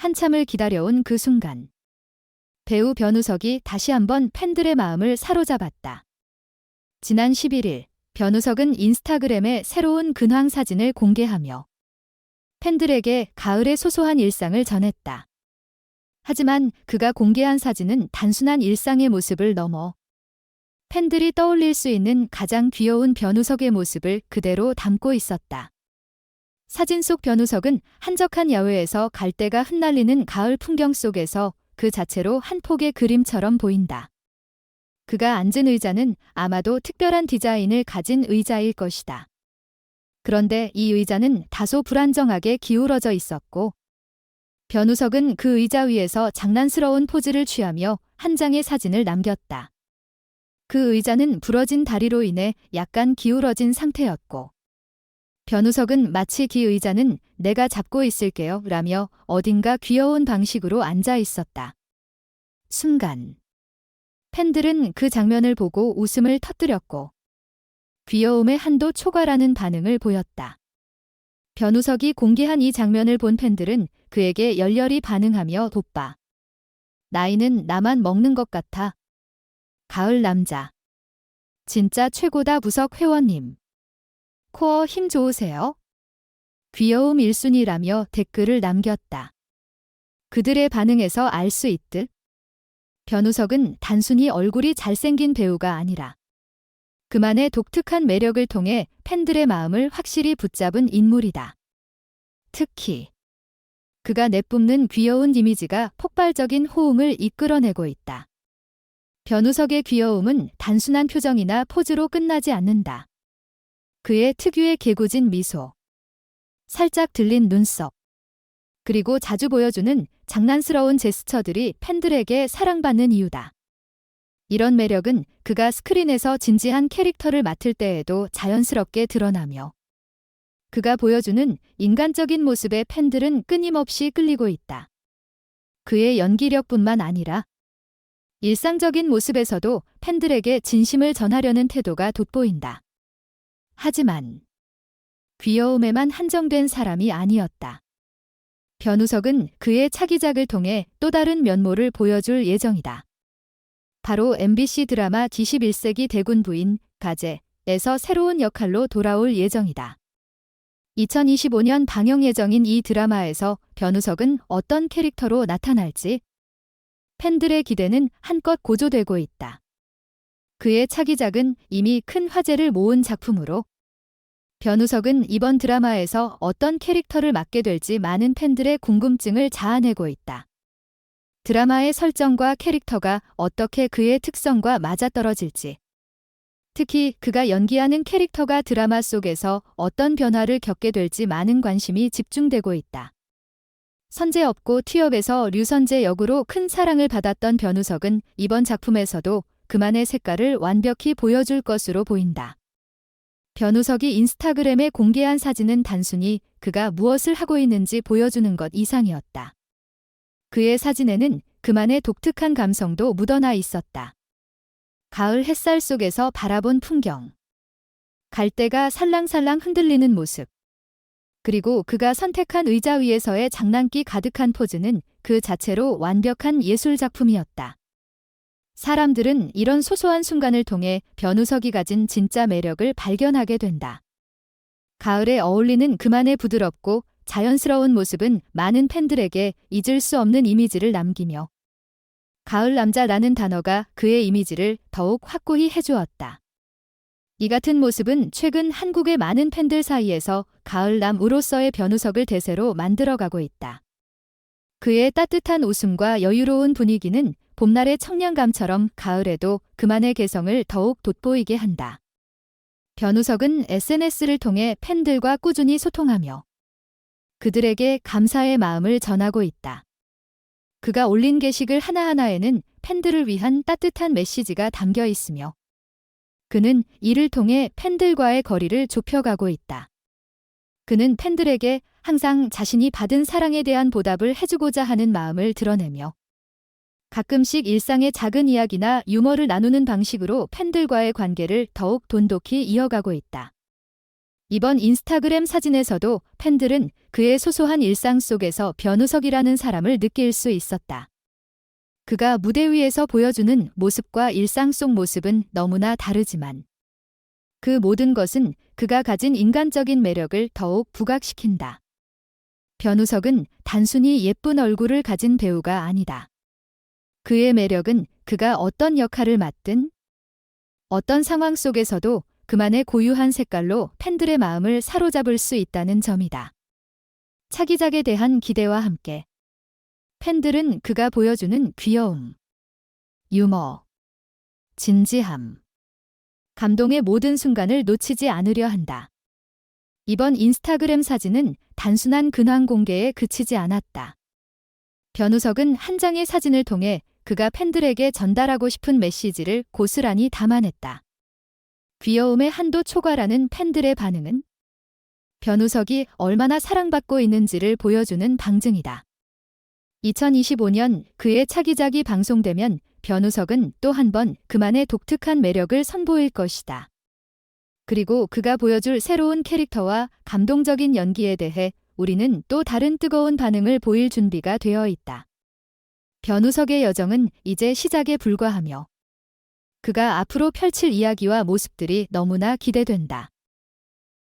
한참을 기다려온 그 순간. 배우 변우석이 다시 한번 팬들의 마음을 사로잡았다. 지난 11일, 변우석은 인스타그램에 새로운 근황 사진을 공개하며 팬들에게 가을의 소소한 일상을 전했다. 하지만 그가 공개한 사진은 단순한 일상의 모습을 넘어 팬들이 떠올릴 수 있는 가장 귀여운 변우석의 모습을 그대로 담고 있었다. 사진 속 변우석은 한적한 야외에서 갈대가 흩날리는 가을 풍경 속에서 그 자체로 한 폭의 그림처럼 보인다. 그가 앉은 의자는 아마도 특별한 디자인을 가진 의자일 것이다. 그런데 이 의자는 다소 불안정하게 기울어져 있었고, 변우석은 그 의자 위에서 장난스러운 포즈를 취하며 한 장의 사진을 남겼다. 그 의자는 부러진 다리로 인해 약간 기울어진 상태였고, 변우석은 마치 기 의자는 내가 잡고 있을게요 라며 어딘가 귀여운 방식으로 앉아 있었다. 순간. 팬들은 그 장면을 보고 웃음을 터뜨렸고, 귀여움의 한도 초과라는 반응을 보였다. 변우석이 공개한 이 장면을 본 팬들은 그에게 열렬히 반응하며 돋봐. 나이는 나만 먹는 것 같아. 가을 남자. 진짜 최고다 부석 회원님. 코어 힘 좋으세요? 귀여움 1순위라며 댓글을 남겼다. 그들의 반응에서 알 수 있듯 변우석은 단순히 얼굴이 잘생긴 배우가 아니라 그만의 독특한 매력을 통해 팬들의 마음을 확실히 붙잡은 인물이다. 특히 그가 내뿜는 귀여운 이미지가 폭발적인 호응을 이끌어내고 있다. 변우석의 귀여움은 단순한 표정이나 포즈로 끝나지 않는다. 그의 특유의 개구진 미소, 살짝 들린 눈썹, 그리고 자주 보여주는 장난스러운 제스처들이 팬들에게 사랑받는 이유다. 이런 매력은 그가 스크린에서 진지한 캐릭터를 맡을 때에도 자연스럽게 드러나며 그가 보여주는 인간적인 모습에 팬들은 끊임없이 끌리고 있다. 그의 연기력뿐만 아니라 일상적인 모습에서도 팬들에게 진심을 전하려는 태도가 돋보인다. 하지만 귀여움에만 한정된 사람이 아니었다. 변우석은 그의 차기작을 통해 또 다른 면모를 보여줄 예정이다. 바로 MBC 드라마 D11세기 대군 부인 가제에서 새로운 역할로 돌아올 예정이다. 2025년 방영 예정인 이 드라마에서 변우석은 어떤 캐릭터로 나타날지 팬들의 기대는 한껏 고조되고 있다. 그의 차기작은 이미 큰 화제를 모은 작품으로 변우석은 이번 드라마에서 어떤 캐릭터를 맡게 될지 많은 팬들의 궁금증을 자아내고 있다. 드라마의 설정과 캐릭터가 어떻게 그의 특성과 맞아떨어질지, 특히 그가 연기하는 캐릭터가 드라마 속에서 어떤 변화를 겪게 될지 많은 관심이 집중되고 있다. 선제 없고 티업에서 류선재 역으로 큰 사랑을 받았던 변우석은 이번 작품에서도 그만의 색깔을 완벽히 보여줄 것으로 보인다. 변우석이 인스타그램에 공개한 사진은 단순히 그가 무엇을 하고 있는지 보여주는 것 이상이었다. 그의 사진에는 그만의 독특한 감성도 묻어나 있었다. 가을 햇살 속에서 바라본 풍경. 갈대가 살랑살랑 흔들리는 모습. 그리고 그가 선택한 의자 위에서의 장난기 가득한 포즈는 그 자체로 완벽한 예술 작품이었다. 사람들은 이런 소소한 순간을 통해 변우석이 가진 진짜 매력을 발견하게 된다. 가을에 어울리는 그만의 부드럽고 자연스러운 모습은 많은 팬들에게 잊을 수 없는 이미지를 남기며 가을 남자라는 단어가 그의 이미지를 더욱 확고히 해주었다. 이 같은 모습은 최근 한국의 많은 팬들 사이에서 가을남으로서의 변우석을 대세로 만들어가고 있다. 그의 따뜻한 웃음과 여유로운 분위기는 봄날의 청량감처럼 가을에도 그만의 개성을 더욱 돋보이게 한다. 변우석은 SNS를 통해 팬들과 꾸준히 소통하며 그들에게 감사의 마음을 전하고 있다. 그가 올린 게시글 하나하나에는 팬들을 위한 따뜻한 메시지가 담겨 있으며 그는 이를 통해 팬들과의 거리를 좁혀가고 있다. 그는 팬들에게 항상 자신이 받은 사랑에 대한 보답을 해주고자 하는 마음을 드러내며 가끔씩 일상의 작은 이야기나 유머를 나누는 방식으로 팬들과의 관계를 더욱 돈독히 이어가고 있다. 이번 인스타그램 사진에서도 팬들은 그의 소소한 일상 속에서 변우석이라는 사람을 느낄 수 있었다. 그가 무대 위에서 보여주는 모습과 일상 속 모습은 너무나 다르지만 그 모든 것은 그가 가진 인간적인 매력을 더욱 부각시킨다. 변우석은 단순히 예쁜 얼굴을 가진 배우가 아니다. 그의 매력은 그가 어떤 역할을 맡든 어떤 상황 속에서도 그만의 고유한 색깔로 팬들의 마음을 사로잡을 수 있다는 점이다. 차기작에 대한 기대와 함께 팬들은 그가 보여주는 귀여움, 유머, 진지함, 감동의 모든 순간을 놓치지 않으려 한다. 이번 인스타그램 사진은 단순한 근황 공개에 그치지 않았다. 변우석은 한 장의 사진을 통해 그가 팬들에게 전달하고 싶은 메시지를 고스란히 담아냈다. 귀여움의 한도 초과라는 팬들의 반응은 변우석이 얼마나 사랑받고 있는지를 보여주는 방증이다. 2025년 그의 차기작이 방송되면 변우석은 또 한 번 그만의 독특한 매력을 선보일 것이다. 그리고 그가 보여줄 새로운 캐릭터와 감동적인 연기에 대해 우리는 또 다른 뜨거운 반응을 보일 준비가 되어 있다. 변우석의 여정은 이제 시작에 불과하며 그가 앞으로 펼칠 이야기와 모습들이 너무나 기대된다.